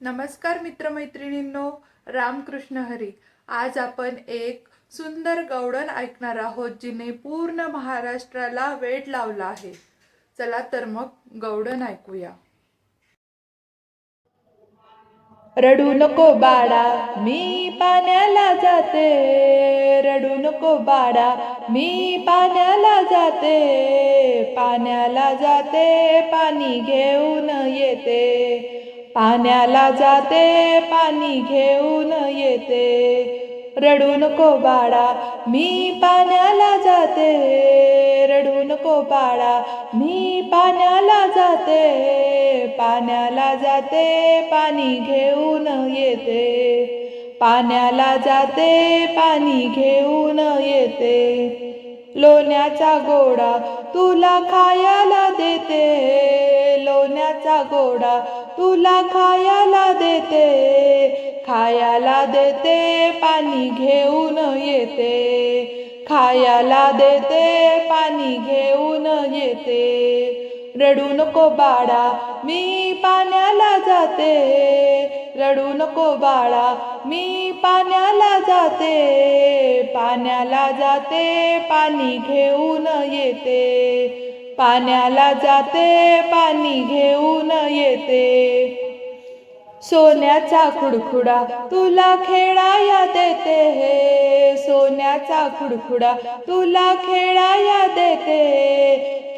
नमस्कार मित्रमैत्रिणींनो रामकृष्ण हरी. आज आपण एक सुंदर गवडण ऐकणार आहोत जिने पूर्ण महाराष्ट्राला वेट लावला आहे. चला तर मग गवडण ऐकूया. रडू नको बाळा मी पाण्याला जाते. रडू नको बाळा मी पाण्याला जाते. पाण्याला जाते पाणी घेऊन येते. पाण्याला जाते पाणी घेऊन येते. रडू नको बाळा मी पाण्याला जाते. रडू नको बाळा मी पाण्याला जाते. पाण्याला जाते पाणी घेऊन येते. पाण्याला जाते पाणी घेऊन येते. लोण्याचा गोडा तुला खायला देते. लोण्याचा गोडा तुला खायला देते खायला देते पाणी घेऊन येते. खायला देते पाणी घेऊन येते. रडू नको बाळा मी पाण्याला जाते. रडू नको बाळा मी पाण्याला जाते. पाण्याला जाते पाणी घेऊन येते. पाण्याला जाते पाणी घेऊन येते. सोन्याचा खुडखुडा तुला खेळाया देते हे. सोन्याचा खुडखुडा तुला खेळाया देते.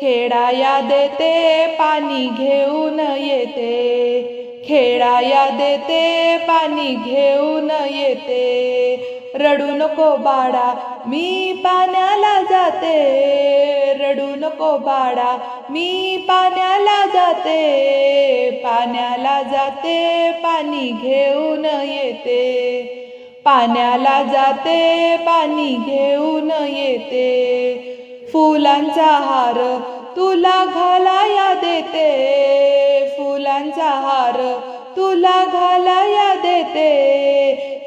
खेळाया देते पाणी घेऊन येते. खेळाया देते पाणी घेऊन येते. रडू नको बाळा मी पाण्याला जाते. रडू नको बाळा मी पाण्याला जाते. पाण्याला जाते पाणी घेऊन येते. पाण्याला जाते पाणी घेऊन येते. फुलांचा हार तुला घालाया देते. फुलांचा हार तुला घालाया देते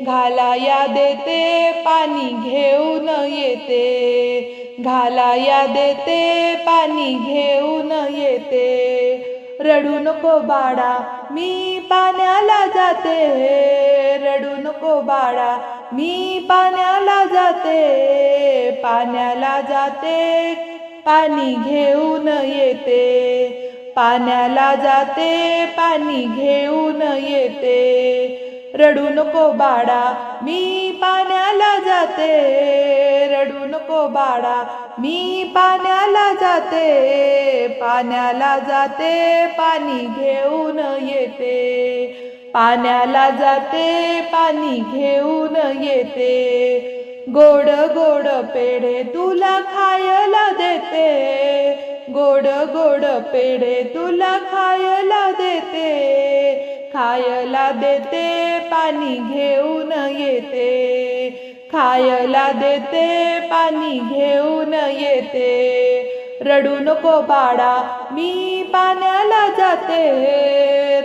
घालाया देते पाणी घेऊन येते. घालाया देते पाणी घेऊन येते. रडू नको बाळा मी पाण्याला जाते. रडू नको बाळा मी पाण्याला जाते. पाण्याला जाते पाणी घेऊन येते. पाण्याला जाते पाणी घेऊन येते. रडू नको बाळा मी पाण्याला जाते. रडू नको बाळा मी पाण्याला जाते. पाण्याला जाते पाणी घेऊन येते. पाण्याला जाते पाणी घेऊन येते. गोड गोड पेढे तुला खायला देते. गोड गोड पेढे तुला खायला देते. खायला देते पाणी घेऊन येते. खायला देते पाणी घेऊन येते. रडू नको बाळा मी पाण्याला जाते.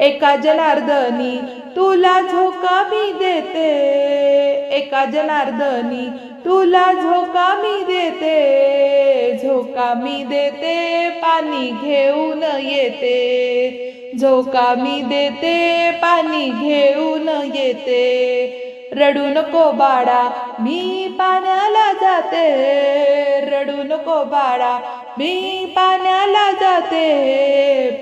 एका जनार्दनी तुला झोका मी देते. एका जनार्दनी तुला झोका मी देते. झोका मी देते पाणी घेऊन येते. झोका मी देते पाणी घेऊन येते. रडू नको बाळा मी पाण्याला जाते. रडू नको बाळा मी पाण्याला जाते.